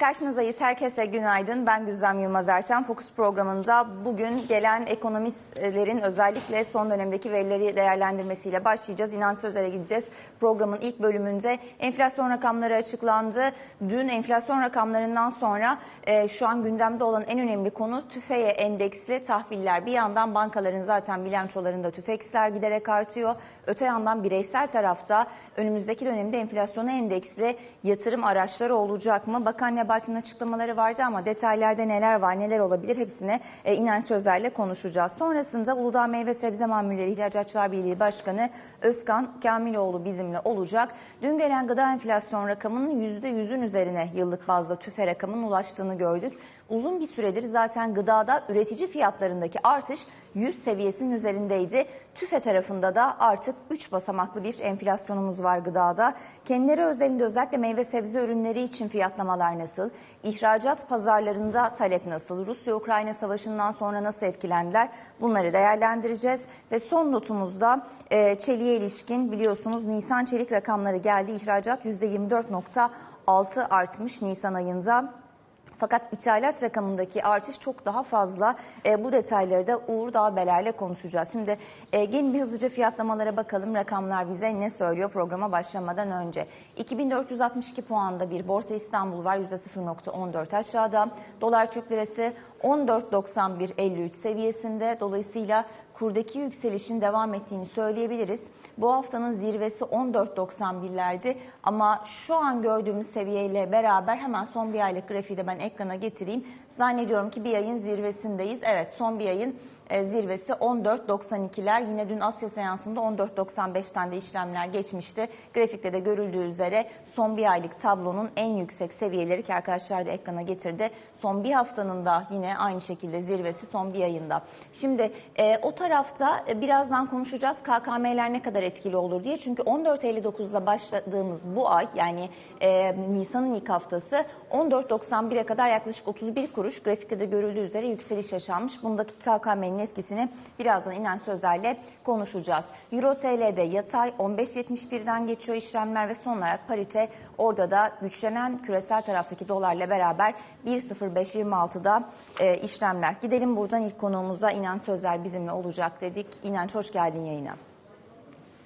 Karşınızdayız. Herkese günaydın. Ben Güzem Yılmaz Erçen. Fokus programında bugün gelen ekonomistlerin özellikle son dönemdeki verileri değerlendirmesiyle başlayacağız. İnan Sözer'e gideceğiz. Programın ilk bölümünde enflasyon rakamları açıklandı. Dün enflasyon rakamlarından sonra e, şu an gündemde olan en önemli konu tüfeğe endeksli tahviller. Bir yandan bankaların zaten bilançolarında tüfeksler giderek artıyor. Öte yandan bireysel tarafta önümüzdeki dönemde enflasyona endeksli yatırım araçları olacak mı? Bakan Nebati'nin açıklamaları vardı ama detaylarda neler var, neler olabilir hepsine e, inen sözlerle konuşacağız. Sonrasında Uludağ Meyve Sebze Mamulleri İhracatçılar Birliği Başkanı Özkan Kamiloğlu bizimle olacak. Dün gelen gıda enflasyon rakamının %100'ün üzerine yıllık bazda tüfe rakamının ulaştığını gördük. Uzun bir süredir zaten gıdada üretici fiyatlarındaki artış 100 seviyesinin üzerindeydi. TÜFE tarafında da artık 3 basamaklı bir enflasyonumuz var gıdada. Kendileri özelinde özellikle meyve sebze ürünleri için fiyatlamalar nasıl? İhracat pazarlarında talep nasıl? Rusya-Ukrayna savaşından sonra nasıl etkilendiler? Bunları değerlendireceğiz. Ve son notumuzda e, çeliğe ilişkin biliyorsunuz Nisan çelik rakamları geldi. İhracat %24.6 artmış Nisan ayında. Fakat ithalat rakamındaki artış çok daha fazla. E, bu detayları da Uğur Dağbeler'le konuşacağız. Şimdi e, gelin bir hızlıca fiyatlamalara bakalım. Rakamlar bize ne söylüyor programa başlamadan önce. 2462 puanda bir Borsa İstanbul var %0.14 aşağıda. Dolar Türk Lirası 14.91.53 seviyesinde. Dolayısıyla kurdaki yükselişin devam ettiğini söyleyebiliriz. Bu haftanın zirvesi 14.91'lerdi ama şu an gördüğümüz seviyeyle beraber hemen son bir aylık grafiği de ben ekrana getireyim. Zannediyorum ki bir ayın zirvesindeyiz. Evet son bir ayın e, zirvesi 14.92'ler. Yine dün Asya seansında 14.95'ten de işlemler geçmişti. Grafikte de görüldüğü üzere son bir aylık tablonun en yüksek seviyeleri ki arkadaşlar da ekrana getirdi. Son bir haftanın da yine aynı şekilde zirvesi son bir ayında. Şimdi e, o tarafta e, birazdan konuşacağız KKM'ler ne kadar etkili olur diye. Çünkü 14.59'da başladığımız bu ay yani e, Nisan'ın ilk haftası 14.91'e kadar yaklaşık 31 kuruş grafikte de görüldüğü üzere yükseliş yaşanmış. Bundaki KKM'nin etkisini birazdan inen sözlerle konuşacağız. Euro TL'de yatay 15.71'den geçiyor işlemler ve son olarak parite orada da güçlenen küresel taraftaki dolarla beraber 1.0526'da e, işlemler. Gidelim buradan ilk konuğumuza inen sözler bizimle olacak dedik. İnanç hoş geldin yayına.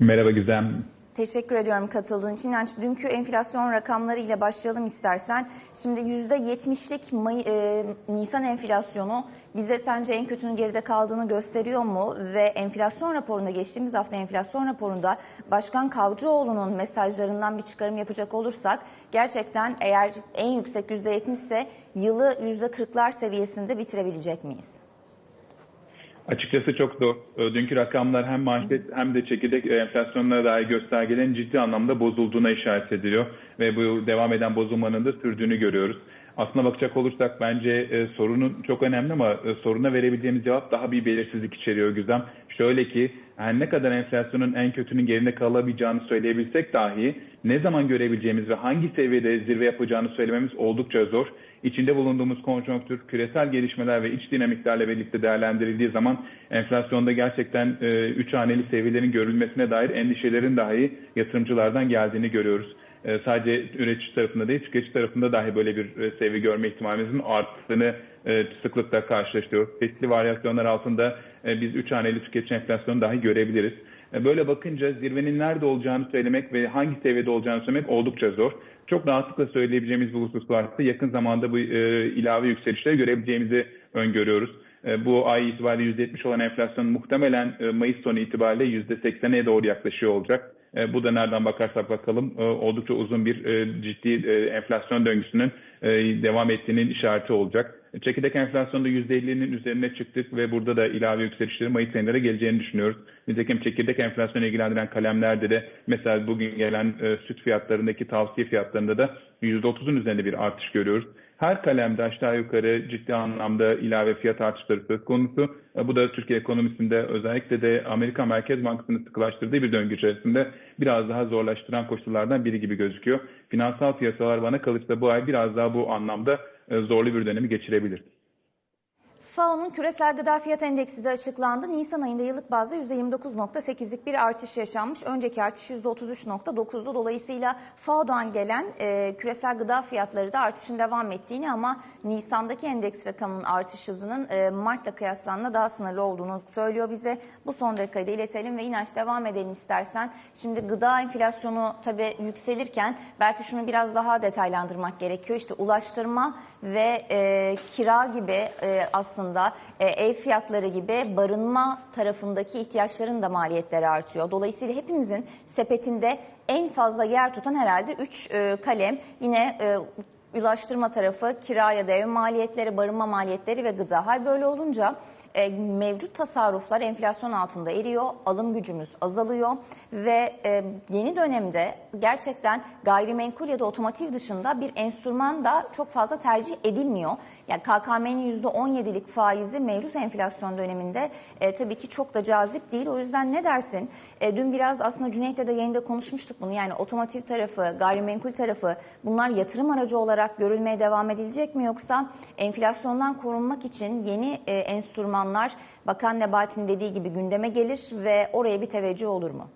Merhaba Güzem. Teşekkür ediyorum katıldığın için. Yani dünkü enflasyon rakamları ile başlayalım istersen. Şimdi %70'lik May, e, Nisan enflasyonu bize sence en kötünün geride kaldığını gösteriyor mu? Ve enflasyon raporunda geçtiğimiz hafta enflasyon raporunda Başkan Kavcıoğlu'nun mesajlarından bir çıkarım yapacak olursak gerçekten eğer en yüksek %70 ise yılı %40'lar seviyesinde bitirebilecek miyiz? Açıkçası çok zor. Dünkü rakamlar hem manşet hem de çekirdek enflasyonlara dair göstergelerin ciddi anlamda bozulduğuna işaret ediliyor. Ve bu devam eden bozulmanın da sürdüğünü görüyoruz. Aslına bakacak olursak bence e, sorunun çok önemli ama e, soruna verebileceğimiz cevap daha bir belirsizlik içeriyor Güzem. Şöyle ki yani ne kadar enflasyonun en kötünün geride kalabileceğini söyleyebilsek dahi ne zaman görebileceğimiz ve hangi seviyede zirve yapacağını söylememiz oldukça zor. İçinde bulunduğumuz konjonktür, küresel gelişmeler ve iç dinamiklerle birlikte değerlendirildiği zaman enflasyonda gerçekten 3 e, haneli seviyelerin görülmesine dair endişelerin dahi yatırımcılardan geldiğini görüyoruz. E, sadece üretici tarafında değil, tüketici tarafında dahi böyle bir e, seviye görme ihtimalimizin arttığını e, sıklıkla karşılaşıyoruz. Çeşitli varyasyonlar altında biz 3 haneli tüketici enflasyonu dahi görebiliriz. Böyle bakınca zirvenin nerede olacağını söylemek ve hangi seviyede olacağını söylemek oldukça zor. Çok rahatlıkla söyleyebileceğimiz bir husus varsa yakın zamanda bu ilave yükselişleri görebileceğimizi öngörüyoruz. Bu ay itibariyle %70 olan enflasyon muhtemelen Mayıs sonu itibariyle %80'e doğru yaklaşıyor olacak. E, bu da nereden bakarsak bakalım e, oldukça uzun bir e, ciddi enflasyon döngüsünün devam ettiğinin işareti olacak. Çekirdek enflasyonda %50'nin üzerine çıktık ve burada da ilave yükselişlerin Mayıs ayında geleceğini düşünüyoruz. Nitekim çekirdek enflasyonu ilgilendiren kalemlerde de mesela bugün gelen süt fiyatlarındaki tavsiye fiyatlarında da %30'un üzerinde bir artış görüyoruz. Her kalemde aşağı yukarı ciddi anlamda ilave fiyat artışları söz konusu. E, bu da Türkiye ekonomisinde özellikle de Amerika Merkez Bankası'nın sıkılaştırdığı bir döngü içerisinde biraz daha zorlaştıran koşullardan biri gibi gözüküyor. Finansal piyasalar bana kalırsa bu ay biraz daha bu anlamda e, zorlu bir dönemi geçirebilir. FAO'nun küresel gıda fiyat endeksi de açıklandı. Nisan ayında yıllık bazda %29.8'lik bir artış yaşanmış. Önceki artış %33.9'du. Dolayısıyla FAO'dan gelen e, küresel gıda fiyatları da artışın devam ettiğini ama Nisan'daki endeks rakamının artış hızının e, Mart'la kıyaslandığında daha sınırlı olduğunu söylüyor bize. Bu son dakikayı da iletelim ve inanç devam edelim istersen. Şimdi gıda enflasyonu tabii yükselirken belki şunu biraz daha detaylandırmak gerekiyor. İşte ulaştırma ve e, kira gibi e, aslında e, ev fiyatları gibi barınma tarafındaki ihtiyaçların da maliyetleri artıyor. Dolayısıyla hepimizin sepetinde en fazla yer tutan herhalde 3 e, kalem. Yine e, ulaştırma tarafı, kira ya da ev maliyetleri, barınma maliyetleri ve gıda. Hal böyle olunca mevcut tasarruflar enflasyon altında eriyor, alım gücümüz azalıyor ve yeni dönemde gerçekten gayrimenkul ya da otomotiv dışında bir enstrüman da çok fazla tercih edilmiyor. Yani KKM'nin %17'lik faizi mevcut enflasyon döneminde e, tabii ki çok da cazip değil. O yüzden ne dersin? E, dün biraz aslında Cüneyt'le de yayında konuşmuştuk bunu. Yani otomotiv tarafı, gayrimenkul tarafı bunlar yatırım aracı olarak görülmeye devam edilecek mi? Yoksa enflasyondan korunmak için yeni e, enstrümanlar Bakan Nebati'nin dediği gibi gündeme gelir ve oraya bir teveccüh olur mu?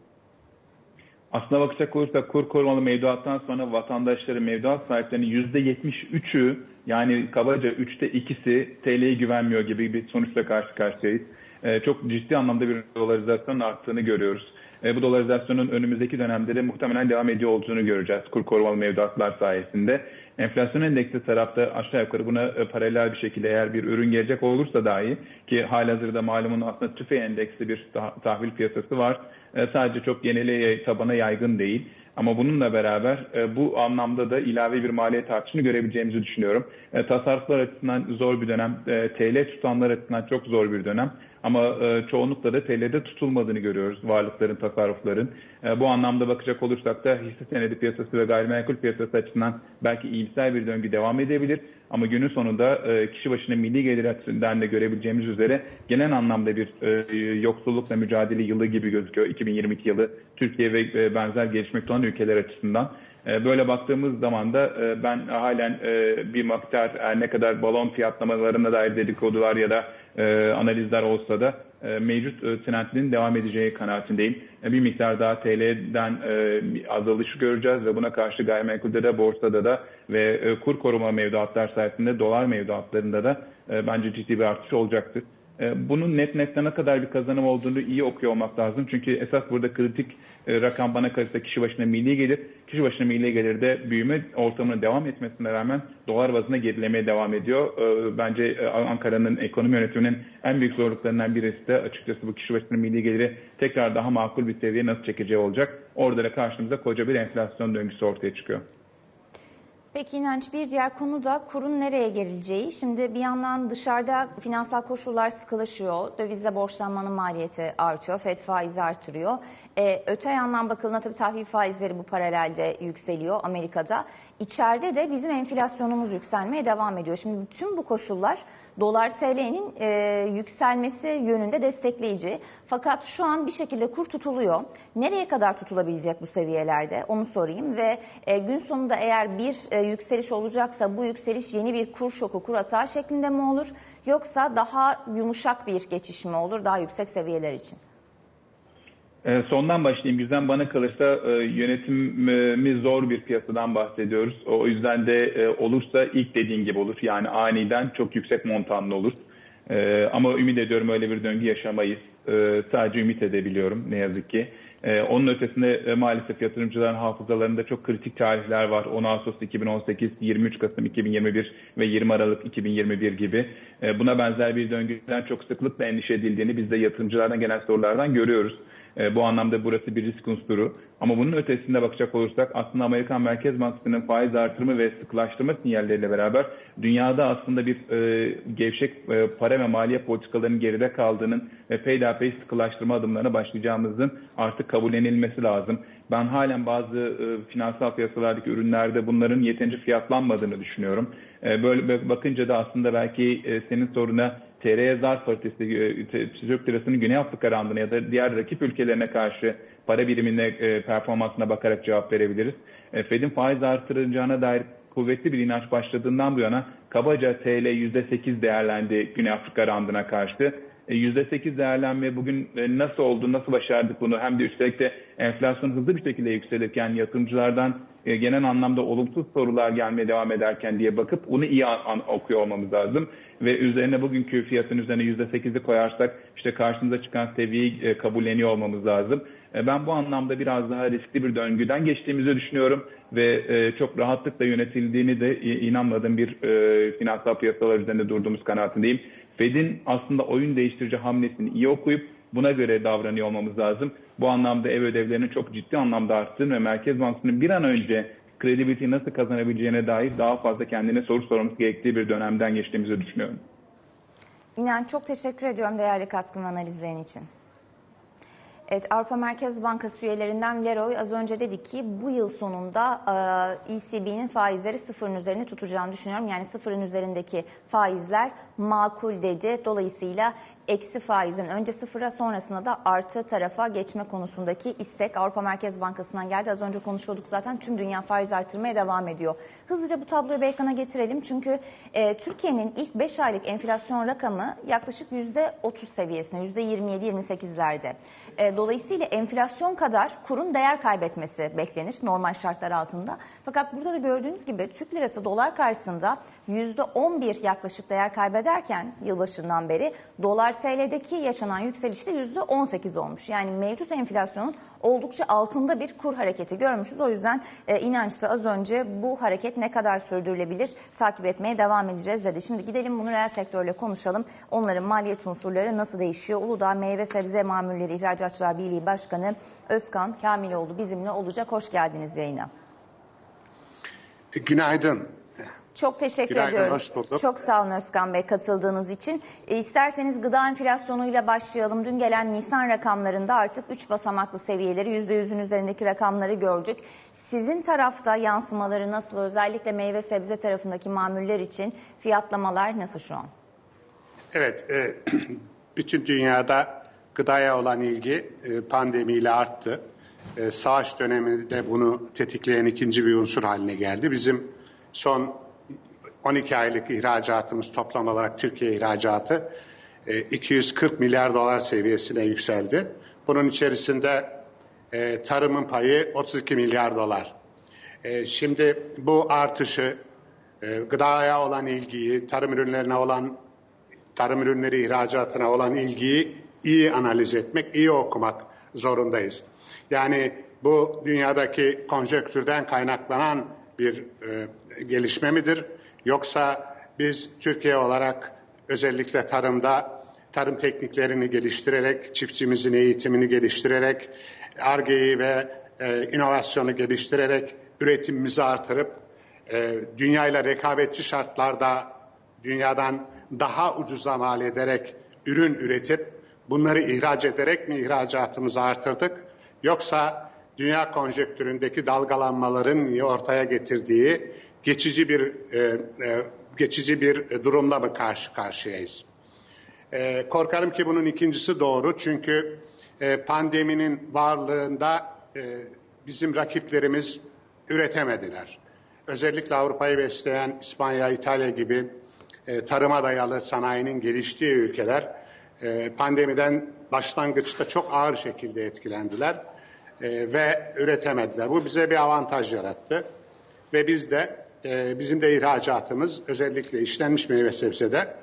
Aslına bakacak olursak kur korumalı mevduattan sonra vatandaşların mevduat sahiplerinin %73'ü yani kabaca 3'te 2'si TL'ye güvenmiyor gibi bir sonuçla karşı karşıyayız. Ee, çok ciddi anlamda bir dolarizasyonun arttığını görüyoruz. Ee, bu dolarizasyonun önümüzdeki dönemde de muhtemelen devam ediyor olduğunu göreceğiz kur korumalı mevduatlar sayesinde. Enflasyon endeksi tarafta aşağı yukarı buna e, paralel bir şekilde eğer bir ürün gelecek olursa dahi ki halihazırda malumun aslında tüfe endeksli bir tahvil piyasası var. E, sadece çok genele tabana yaygın değil. Ama bununla beraber e, bu anlamda da ilave bir maliyet artışını görebileceğimizi düşünüyorum. E, tasarruflar açısından zor bir dönem, e, TL tutanlar açısından çok zor bir dönem. Ama e, çoğunlukla da TL'de tutulmadığını görüyoruz varlıkların, tasarrufların. E, bu anlamda bakacak olursak da hisse senedi piyasası ve gayrimenkul piyasası açısından belki iyimser bir döngü devam edebilir. Ama günün sonunda e, kişi başına milli gelir açısından da görebileceğimiz üzere genel anlamda bir e, yoksullukla mücadele yılı gibi gözüküyor 2022 yılı Türkiye ve e, benzer gelişmekte olan ülkeler açısından. E, böyle baktığımız zaman da e, ben halen e, bir miktar her ne kadar balon fiyatlamalarına dair dedikodular ya da analizler olsa da mevcut trendinin devam edeceği kanaatindeyim. Bir miktar daha TL'den azalış göreceğiz ve buna karşı gayrimenkulde de borsada da ve kur koruma mevduatlar sayesinde dolar mevduatlarında da bence ciddi bir artış olacaktır. Bunun net nette ne kadar bir kazanım olduğunu iyi okuyor olmak lazım. Çünkü esas burada kritik rakam bana kalırsa kişi başına milli gelir. Kişi başına milli gelirde büyüme ortamının devam etmesine rağmen dolar bazında gerilemeye devam ediyor. Bence Ankara'nın ekonomi yönetiminin en büyük zorluklarından birisi de açıkçası bu kişi başına milli geliri tekrar daha makul bir seviyeye nasıl çekeceği olacak. Orada da karşımıza koca bir enflasyon döngüsü ortaya çıkıyor. Peki İnanç bir diğer konu da kurun nereye gerileceği. Şimdi bir yandan dışarıda finansal koşullar sıkılaşıyor. Dövizde borçlanmanın maliyeti artıyor. FED faizi artırıyor. Ee, öte yandan bakıldığında tabii tahvil faizleri bu paralelde yükseliyor Amerika'da. İçeride de bizim enflasyonumuz yükselmeye devam ediyor. Şimdi bütün bu koşullar dolar TL'nin e, yükselmesi yönünde destekleyici. Fakat şu an bir şekilde kur tutuluyor. Nereye kadar tutulabilecek bu seviyelerde onu sorayım ve e, gün sonunda eğer bir e, yükseliş olacaksa bu yükseliş yeni bir kur şoku, kur atağı şeklinde mi olur? Yoksa daha yumuşak bir geçiş mi olur daha yüksek seviyeler için? E, sondan başlayayım. Bizden bana kalırsa e, yönetimi zor bir piyasadan bahsediyoruz. O yüzden de e, olursa ilk dediğin gibi olur. Yani aniden çok yüksek montanlı olur. Ama ümit ediyorum öyle bir döngü yaşamayız. Sadece ümit edebiliyorum ne yazık ki. Onun ötesinde maalesef yatırımcıların hafızalarında çok kritik tarihler var. 10 Ağustos 2018, 23 Kasım 2021 ve 20 Aralık 2021 gibi. Buna benzer bir döngüden çok sıklıkla endişe edildiğini biz de yatırımcılardan gelen sorulardan görüyoruz. E, bu anlamda burası bir risk unsuru. Ama bunun ötesinde bakacak olursak aslında Amerikan Merkez Bankası'nın faiz artırımı ve sıkılaştırma sinyalleriyle beraber dünyada aslında bir e, gevşek e, para ve maliye politikalarının geride kaldığının ve peyderpey sıkılaştırma adımlarına başlayacağımızın artık kabullenilmesi lazım. Ben halen bazı e, finansal piyasalardaki ürünlerde bunların yeterince fiyatlanmadığını düşünüyorum. E, böyle bakınca da aslında belki e, senin soruna TL'ye zar paritesi, e, Türk lirasının Güney Afrika randına ya da diğer rakip ülkelerine karşı para birimine e, performansına bakarak cevap verebiliriz. E, Fed'in faiz artıracağına dair kuvvetli bir inanç başladığından bu yana kabaca TL %8 değerlendi Güney Afrika randına karşı. E, %8 değerlenme bugün e, nasıl oldu, nasıl başardık bunu? Hem de üstelik de enflasyon hızlı bir şekilde yükselirken yatırımcılardan e, genel anlamda olumsuz sorular gelmeye devam ederken diye bakıp onu iyi an, okuyor olmamız lazım. Ve üzerine bugünkü fiyatın üzerine %8'i koyarsak işte karşımıza çıkan seviyeyi e, kabulleniyor olmamız lazım. E, ben bu anlamda biraz daha riskli bir döngüden geçtiğimizi düşünüyorum ve e, çok rahatlıkla yönetildiğini de inanmadığım bir e, finansal piyasalar üzerinde durduğumuz kanaatindeyim. Fed'in aslında oyun değiştirici hamlesini iyi okuyup buna göre davranıyor olmamız lazım. Bu anlamda ev ödevlerinin çok ciddi anlamda arttığını ve Merkez Bankası'nın bir an önce kredibiliteyi nasıl kazanabileceğine dair daha fazla kendine soru sormamız gerektiği bir dönemden geçtiğimizi düşünüyorum. İnan çok teşekkür ediyorum değerli katkın analizlerin için. Evet, Avrupa Merkez Bankası üyelerinden Leroy az önce dedi ki bu yıl sonunda ECB'nin faizleri sıfırın üzerine tutacağını düşünüyorum. Yani sıfırın üzerindeki faizler makul dedi. Dolayısıyla eksi faizin önce sıfıra sonrasında da artı tarafa geçme konusundaki istek Avrupa Merkez Bankası'ndan geldi. Az önce konuşuyorduk zaten tüm dünya faiz artırmaya devam ediyor. Hızlıca bu tabloyu bir getirelim. Çünkü e, Türkiye'nin ilk 5 aylık enflasyon rakamı yaklaşık %30 seviyesinde, %27-28'lerde. E, dolayısıyla enflasyon kadar kurun değer kaybetmesi beklenir normal şartlar altında. Fakat burada da gördüğünüz gibi Türk lirası dolar karşısında %11 yaklaşık değer kaybederken yılbaşından beri dolar TL'deki yaşanan yükselişte %18 olmuş. Yani mevcut enflasyonun oldukça altında bir kur hareketi görmüşüz. O yüzden e, inançlı az önce bu hareket ne kadar sürdürülebilir takip etmeye devam edeceğiz dedi. Şimdi gidelim bunu reel sektörle konuşalım. Onların maliyet unsurları nasıl değişiyor? Uludağ Meyve Sebze Mamulleri İhracatçılar Birliği Başkanı Özkan Kamiloğlu bizimle olacak. Hoş geldiniz yayına. Günaydın. Çok teşekkür Günaydın, ediyoruz. hoş bulduk. Çok sağ olun Özkan Bey katıldığınız için. E, isterseniz gıda enflasyonuyla başlayalım. Dün gelen Nisan rakamlarında artık 3 basamaklı seviyeleri %100'ün üzerindeki rakamları gördük. Sizin tarafta yansımaları nasıl? Özellikle meyve sebze tarafındaki mamuller için fiyatlamalar nasıl şu an? Evet, e, bütün dünyada gıdaya olan ilgi e, pandemiyle arttı. E, savaş döneminde bunu tetikleyen ikinci bir unsur haline geldi. Bizim son 12 aylık ihracatımız toplam olarak Türkiye ihracatı 240 milyar dolar seviyesine yükseldi. Bunun içerisinde tarımın payı 32 milyar dolar. Şimdi bu artışı gıdaya olan ilgiyi, tarım ürünlerine olan tarım ürünleri ihracatına olan ilgiyi iyi analiz etmek, iyi okumak zorundayız. Yani bu dünyadaki konjöktürden kaynaklanan bir e, gelişme midir? Yoksa biz Türkiye olarak özellikle tarımda tarım tekniklerini geliştirerek, çiftçimizin eğitimini geliştirerek, argeyi ve e, inovasyonu geliştirerek üretimimizi artırıp e, dünyayla rekabetçi şartlarda dünyadan daha ucuza mal ederek ürün üretip bunları ihraç ederek mi ihracatımızı artırdık? Yoksa dünya konjektüründeki dalgalanmaların ortaya getirdiği geçici bir e, e, geçici bir durumla mı karşı karşıyayız? E, korkarım ki bunun ikincisi doğru çünkü e, pandeminin varlığında e, bizim rakiplerimiz üretemediler. Özellikle Avrupa'yı besleyen İspanya, İtalya gibi e, tarıma dayalı sanayinin geliştiği ülkeler e, pandemiden başlangıçta çok ağır şekilde etkilendiler e, ve üretemediler. Bu bize bir avantaj yarattı ve biz de e, bizim de ihracatımız özellikle işlenmiş meyve sebzede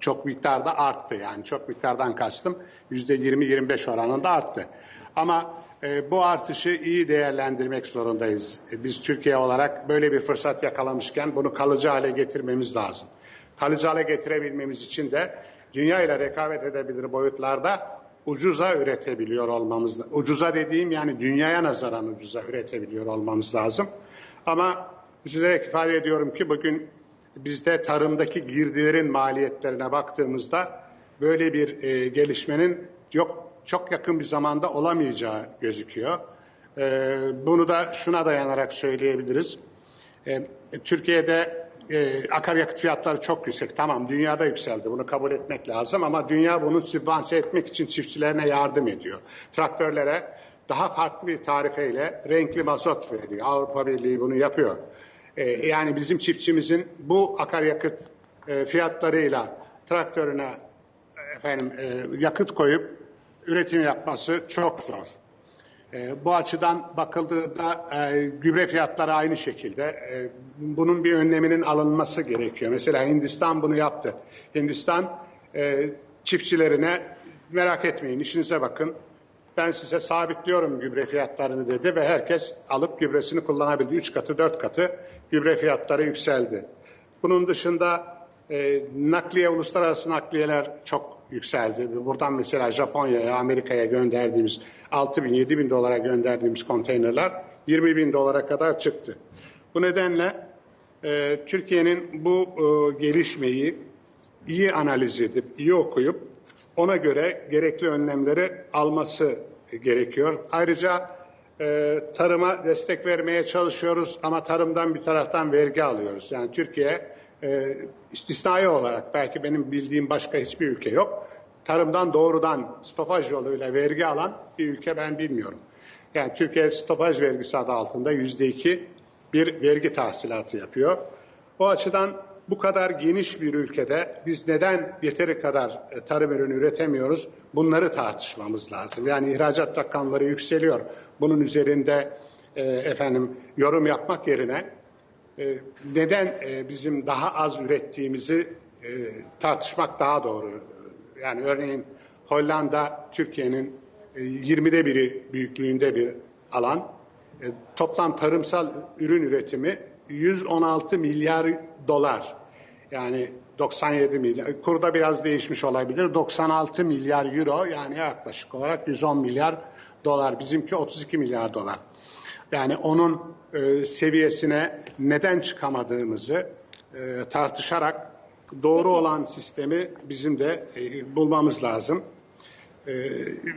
çok miktarda arttı. Yani çok miktardan kastım yüzde 20-25 oranında arttı. Ama e, bu artışı iyi değerlendirmek zorundayız. E, biz Türkiye olarak böyle bir fırsat yakalamışken bunu kalıcı hale getirmemiz lazım. Kalıcı hale getirebilmemiz için de dünya ile rekabet edebilir boyutlarda ucuza üretebiliyor olmamız, ucuza dediğim yani dünyaya nazaran ucuza üretebiliyor olmamız lazım. Ama üzülerek ifade ediyorum ki bugün bizde tarımdaki girdilerin maliyetlerine baktığımızda böyle bir e, gelişmenin yok çok yakın bir zamanda olamayacağı gözüküyor. E, bunu da şuna dayanarak söyleyebiliriz. E, Türkiye'de e, akaryakıt fiyatları çok yüksek. Tamam dünyada yükseldi. Bunu kabul etmek lazım ama dünya bunu sübvanse etmek için çiftçilerine yardım ediyor. Traktörlere daha farklı bir tarifeyle renkli mazot veriyor. Avrupa Birliği bunu yapıyor. E, yani bizim çiftçimizin bu akaryakıt e, fiyatlarıyla traktörüne e, efendim e, yakıt koyup üretim yapması çok zor. E, bu açıdan bakıldığında e, gübre fiyatları aynı şekilde. E, bunun bir önleminin alınması gerekiyor. Mesela Hindistan bunu yaptı. Hindistan e, çiftçilerine merak etmeyin işinize bakın. Ben size sabitliyorum gübre fiyatlarını dedi ve herkes alıp gübresini kullanabildi. Üç katı, dört katı gübre fiyatları yükseldi. Bunun dışında e, nakliye, uluslararası nakliyeler çok yükseldi. Buradan mesela Japonya'ya, Amerika'ya gönderdiğimiz 6 bin, 7 bin dolara gönderdiğimiz konteynerler 20 bin dolara kadar çıktı. Bu nedenle e, Türkiye'nin bu e, gelişmeyi iyi analiz edip, iyi okuyup ona göre gerekli önlemleri alması gerekiyor. Ayrıca e, tarıma destek vermeye çalışıyoruz ama tarımdan bir taraftan vergi alıyoruz. Yani Türkiye e, istisnai olarak belki benim bildiğim başka hiçbir ülke yok. Tarımdan doğrudan stopaj yoluyla vergi alan bir ülke ben bilmiyorum. Yani Türkiye stopaj vergisi adı altında yüzde iki bir vergi tahsilatı yapıyor. O açıdan bu kadar geniş bir ülkede biz neden yeteri kadar e, tarım ürünü üretemiyoruz? Bunları tartışmamız lazım. Yani ihracat rakamları yükseliyor. Bunun üzerinde e, efendim yorum yapmak yerine neden e, bizim daha az ürettiğimizi e, tartışmak daha doğru. Yani örneğin Hollanda Türkiye'nin e, 20'de biri büyüklüğünde bir alan. E, toplam tarımsal ürün üretimi 116 milyar dolar. Yani 97 milyar. Kurda biraz değişmiş olabilir. 96 milyar euro yani yaklaşık olarak 110 milyar dolar. Bizimki 32 milyar dolar. Yani onun e, seviyesine neden çıkamadığımızı e, tartışarak doğru olan sistemi bizim de e, bulmamız lazım. E,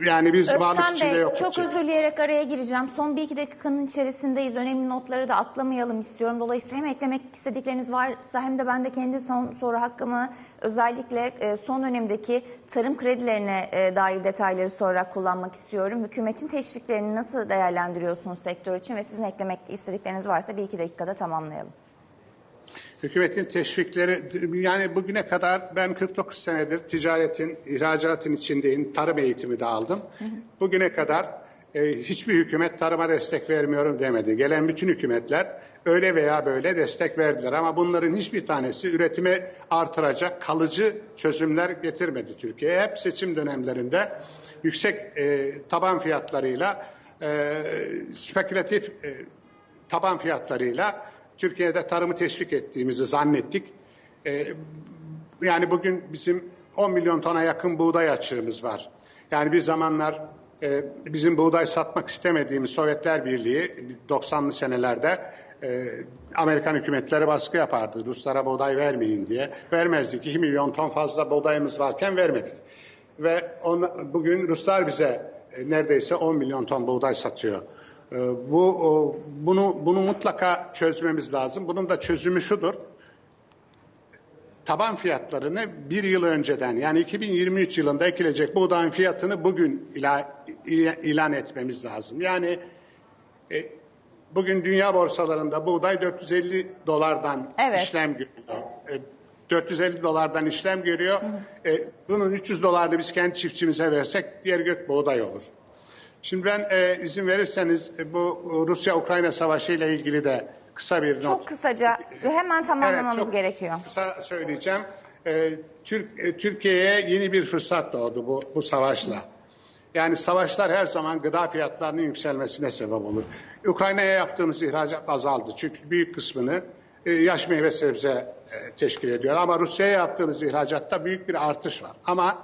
yani biz varlık Özkan içinde Bey yok. çok özür dileyerek araya gireceğim. Son bir iki dakikanın içerisindeyiz. Önemli notları da atlamayalım istiyorum. Dolayısıyla hem eklemek istedikleriniz varsa hem de ben de kendi son soru hakkımı özellikle e, son dönemdeki tarım kredilerine e, dair detayları sorarak kullanmak istiyorum. Hükümetin teşviklerini nasıl değerlendiriyorsunuz sektör için ve sizin eklemek istedikleriniz varsa bir iki dakikada tamamlayalım. Hükümetin teşvikleri yani bugüne kadar ben 49 senedir ticaretin, ihracatın içindeyim. Tarım eğitimi de aldım. Bugüne kadar e, hiçbir hükümet tarıma destek vermiyorum demedi. Gelen bütün hükümetler öyle veya böyle destek verdiler ama bunların hiçbir tanesi üretimi artıracak kalıcı çözümler getirmedi Türkiye'ye. Hep seçim dönemlerinde yüksek e, taban fiyatlarıyla e, spekülatif e, taban fiyatlarıyla Türkiye'de tarımı teşvik ettiğimizi zannettik. Ee, yani bugün bizim 10 milyon tona yakın buğday açığımız var. Yani bir zamanlar e, bizim buğday satmak istemediğimiz Sovyetler Birliği 90'lı senelerde e, Amerikan hükümetleri baskı yapardı. Ruslara buğday vermeyin diye. Vermezdik. 2 milyon ton fazla buğdayımız varken vermedik. Ve on, bugün Ruslar bize e, neredeyse 10 milyon ton buğday satıyor. E, bu bunu bunu mutlaka çözmemiz lazım. Bunun da çözümü şudur. Taban fiyatlarını bir yıl önceden yani 2023 yılında ekilecek buğdayın fiyatını bugün ila, ilan etmemiz lazım. Yani e, bugün dünya borsalarında buğday 450 dolardan Evet. işlem görüyor. E, 450 dolardan işlem görüyor. E, bunun 300 dolarını biz kendi çiftçimize versek diğer gök buğday olur. Şimdi ben e, izin verirseniz e, bu Rusya-Ukrayna savaşı ile ilgili de kısa bir not. Çok kısaca hemen tamamlamamız Evet, gerekiyor. Kısa söyleyeceğim. E, Türk, e, Türkiye'ye yeni bir fırsat doğdu bu, bu savaşla. Yani savaşlar her zaman gıda fiyatlarının yükselmesine sebep olur. Ukrayna'ya yaptığımız ihracat azaldı. Çünkü büyük kısmını e, yaş meyve sebze e, teşkil ediyor. Ama Rusya'ya yaptığımız ihracatta büyük bir artış var. Ama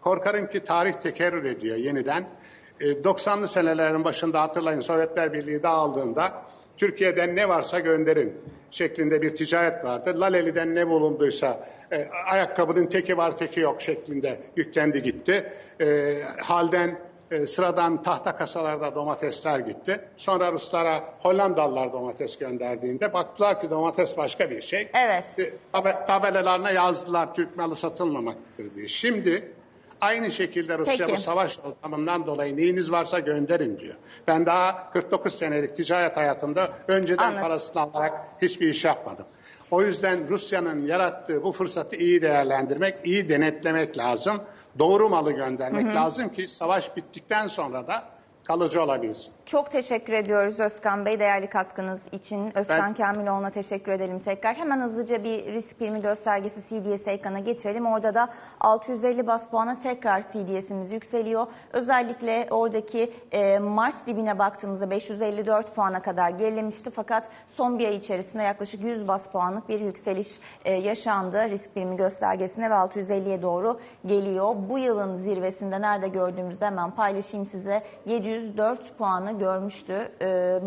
korkarım ki tarih tekerrür ediyor yeniden. E, 90'lı senelerin başında hatırlayın Sovyetler Birliği dağıldığında Türkiye'den ne varsa gönderin şeklinde bir ticaret vardı. Laleli'den ne bulunduysa e, ayakkabının teki var teki yok şeklinde yüklendi gitti. E, halden e, sıradan tahta kasalarda domatesler gitti. Sonra Ruslara Hollandalılar domates gönderdiğinde baktılar ki domates başka bir şey. Evet. E, tabe- tabelalarına yazdılar Türk malı satılmamaktır diye. Şimdi Aynı şekilde Rusya Peki. bu savaş ortamından dolayı neyiniz varsa gönderin diyor. Ben daha 49 senelik ticaret hayatımda önceden Anladım. parasını alarak hiçbir iş yapmadım. O yüzden Rusya'nın yarattığı bu fırsatı iyi değerlendirmek, iyi denetlemek lazım. Doğru malı göndermek lazım ki savaş bittikten sonra da kalıcı olabilsin. Çok teşekkür ediyoruz Özkan Bey değerli katkınız için. Özkan Ben- Kamiloğlu'na teşekkür edelim tekrar. Hemen hızlıca bir risk primi göstergesi CDS ekrana getirelim. Orada da 650 bas puana tekrar CDS'imiz yükseliyor. Özellikle oradaki e, Mart dibine baktığımızda 554 puana kadar gerilemişti. Fakat son bir ay içerisinde yaklaşık 100 bas puanlık bir yükseliş e, yaşandı risk primi göstergesine ve 650'ye doğru geliyor. Bu yılın zirvesinde nerede gördüğümüzde hemen paylaşayım size. 704 puanı görmüştü. E,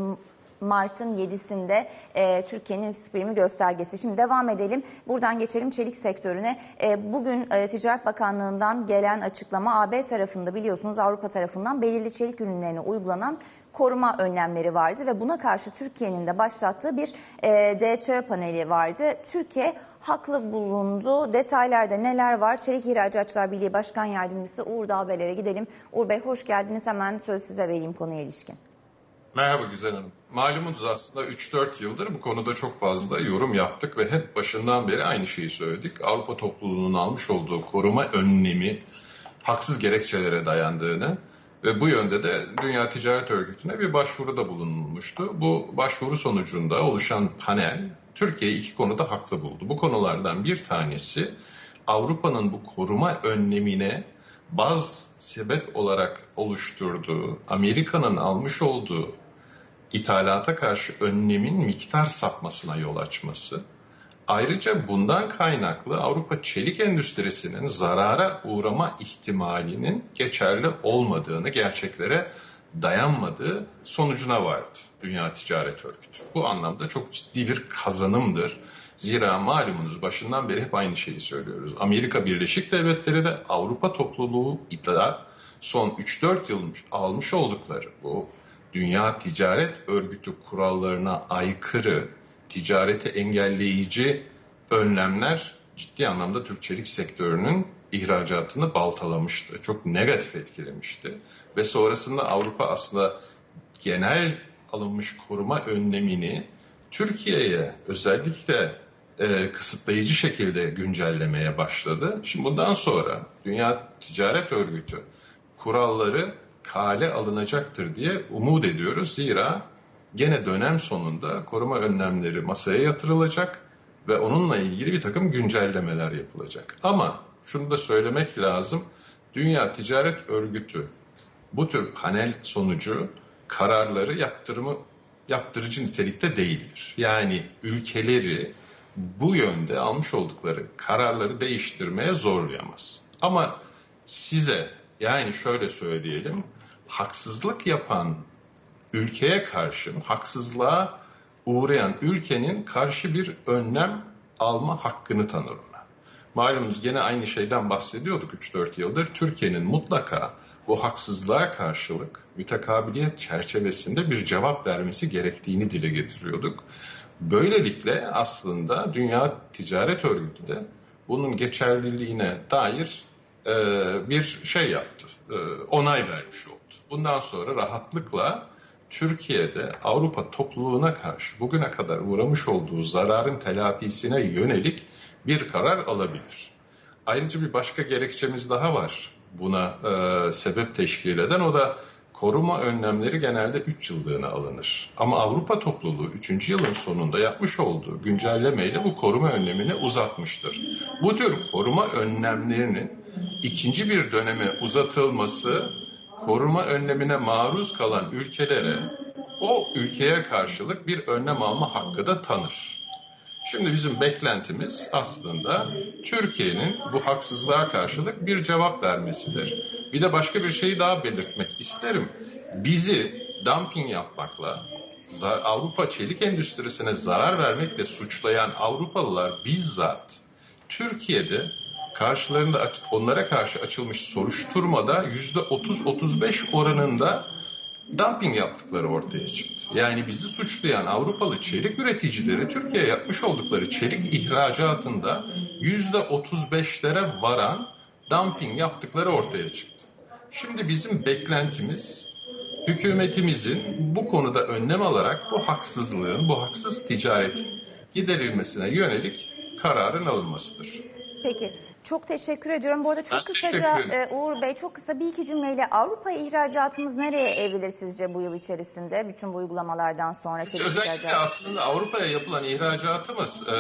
Mart'ın 7'sinde e, Türkiye'nin risk primi göstergesi. Şimdi devam edelim. Buradan geçelim çelik sektörüne. E, bugün e, Ticaret Bakanlığı'ndan gelen açıklama AB tarafında biliyorsunuz Avrupa tarafından belirli çelik ürünlerine uygulanan koruma önlemleri vardı ve buna karşı Türkiye'nin de başlattığı bir e, DTÖ paneli vardı. Türkiye haklı bulundu. Detaylarda neler var? Çelik İhracatçılar Birliği Başkan Yardımcısı Uğur Dağbeler'e gidelim. Uğur Bey hoş geldiniz. Hemen söz size vereyim konuya ilişkin. Merhaba Güzel Hanım. Malumunuz aslında 3-4 yıldır bu konuda çok fazla yorum yaptık ve hep başından beri aynı şeyi söyledik. Avrupa topluluğunun almış olduğu koruma önlemi haksız gerekçelere dayandığını ve bu yönde de Dünya Ticaret Örgütü'ne bir başvuruda bulunmuştu. Bu başvuru sonucunda oluşan panel Türkiye iki konuda haklı buldu. Bu konulardan bir tanesi Avrupa'nın bu koruma önlemine baz sebep olarak oluşturduğu, Amerika'nın almış olduğu ithalata karşı önlemin miktar sapmasına yol açması. Ayrıca bundan kaynaklı Avrupa çelik endüstrisinin zarara uğrama ihtimalinin geçerli olmadığını, gerçeklere dayanmadığı sonucuna vardı Dünya Ticaret Örgütü. Bu anlamda çok ciddi bir kazanımdır. Zira malumunuz başından beri hep aynı şeyi söylüyoruz. Amerika Birleşik Devletleri de Avrupa topluluğu da son 3-4 yıl almış oldukları bu Dünya Ticaret Örgütü kurallarına aykırı, ticareti engelleyici önlemler ciddi anlamda Türk çelik sektörünün ihracatını baltalamıştı. Çok negatif etkilemişti. Ve sonrasında Avrupa aslında genel alınmış koruma önlemini Türkiye'ye özellikle e, kısıtlayıcı şekilde güncellemeye başladı. Şimdi bundan sonra Dünya Ticaret Örgütü kuralları kale alınacaktır diye umut ediyoruz. Zira gene dönem sonunda koruma önlemleri masaya yatırılacak ve onunla ilgili bir takım güncellemeler yapılacak. Ama şunu da söylemek lazım. Dünya Ticaret Örgütü bu tür panel sonucu kararları yaptırımı yaptırıcı nitelikte değildir. Yani ülkeleri bu yönde almış oldukları kararları değiştirmeye zorlayamaz. Ama size yani şöyle söyleyelim haksızlık yapan ülkeye karşı haksızlığa uğrayan ülkenin karşı bir önlem alma hakkını tanır ona. Malumunuz gene aynı şeyden bahsediyorduk 3-4 yıldır. Türkiye'nin mutlaka bu haksızlığa karşılık mütekabiliyet çerçevesinde bir cevap vermesi gerektiğini dile getiriyorduk. Böylelikle aslında Dünya Ticaret Örgütü de bunun geçerliliğine dair e, bir şey yaptı, e, onay vermiş oldu. Bundan sonra rahatlıkla Türkiye'de Avrupa topluluğuna karşı bugüne kadar uğramış olduğu zararın telafisine yönelik bir karar alabilir. Ayrıca bir başka gerekçemiz daha var buna e, sebep teşkil eden o da koruma önlemleri genelde 3 yıllığına alınır. Ama Avrupa topluluğu 3. yılın sonunda yapmış olduğu güncellemeyle bu koruma önlemini uzatmıştır. Bu tür koruma önlemlerinin ikinci bir döneme uzatılması koruma önlemine maruz kalan ülkelere o ülkeye karşılık bir önlem alma hakkı da tanır. Şimdi bizim beklentimiz aslında Türkiye'nin bu haksızlığa karşılık bir cevap vermesidir. Bir de başka bir şeyi daha belirtmek isterim. Bizi dumping yapmakla, Avrupa çelik endüstrisine zarar vermekle suçlayan Avrupalılar bizzat Türkiye'de karşılarında onlara karşı açılmış soruşturmada yüzde 30-35 oranında dumping yaptıkları ortaya çıktı. Yani bizi suçlayan Avrupalı çelik üreticileri Türkiye'ye yapmış oldukları çelik ihracatında yüzde 35'lere varan dumping yaptıkları ortaya çıktı. Şimdi bizim beklentimiz hükümetimizin bu konuda önlem alarak bu haksızlığın, bu haksız ticaretin giderilmesine yönelik kararın alınmasıdır. Peki. Çok teşekkür ediyorum. Bu arada çok Ben kısaca e, Uğur Bey çok kısa bir iki cümleyle Avrupa'ya ihracatımız nereye evrilir sizce bu yıl içerisinde? Bütün bu uygulamalardan sonra çelik Özellikle aslında Avrupa'ya yapılan ihracatımız e,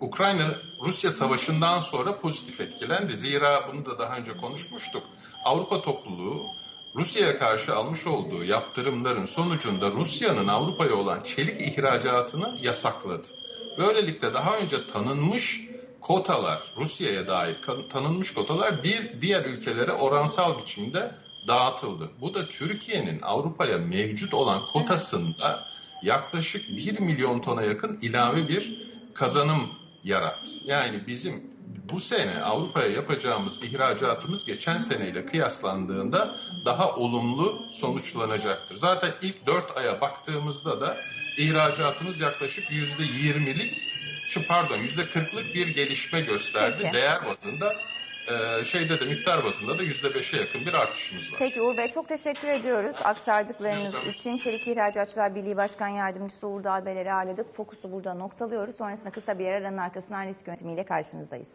Ukrayna-Rusya savaşından sonra pozitif etkilendi. Zira bunu da daha önce konuşmuştuk. Avrupa topluluğu Rusya'ya karşı almış olduğu yaptırımların sonucunda Rusya'nın Avrupa'ya olan çelik ihracatını yasakladı. Böylelikle daha önce tanınmış kotalar, Rusya'ya dair tanınmış kotalar diğer, diğer ülkelere oransal biçimde dağıtıldı. Bu da Türkiye'nin Avrupa'ya mevcut olan kotasında yaklaşık 1 milyon tona yakın ilave bir kazanım yarattı. Yani bizim bu sene Avrupa'ya yapacağımız ihracatımız geçen seneyle kıyaslandığında daha olumlu sonuçlanacaktır. Zaten ilk 4 aya baktığımızda da ihracatımız yaklaşık %20'lik şu pardon %40'lık bir gelişme gösterdi. Peki. Değer bazında e, şeyde de miktar bazında da %5'e yakın bir artışımız var. Peki Uğur Bey çok teşekkür ediyoruz aktardıklarınız Evet. için. Çelik İhracatçılar Birliği Başkan Yardımcısı Uğur Dalbeler'i ağırladık. Fokusu burada noktalıyoruz. Sonrasında kısa bir aranın arkasından risk yönetimiyle karşınızdayız.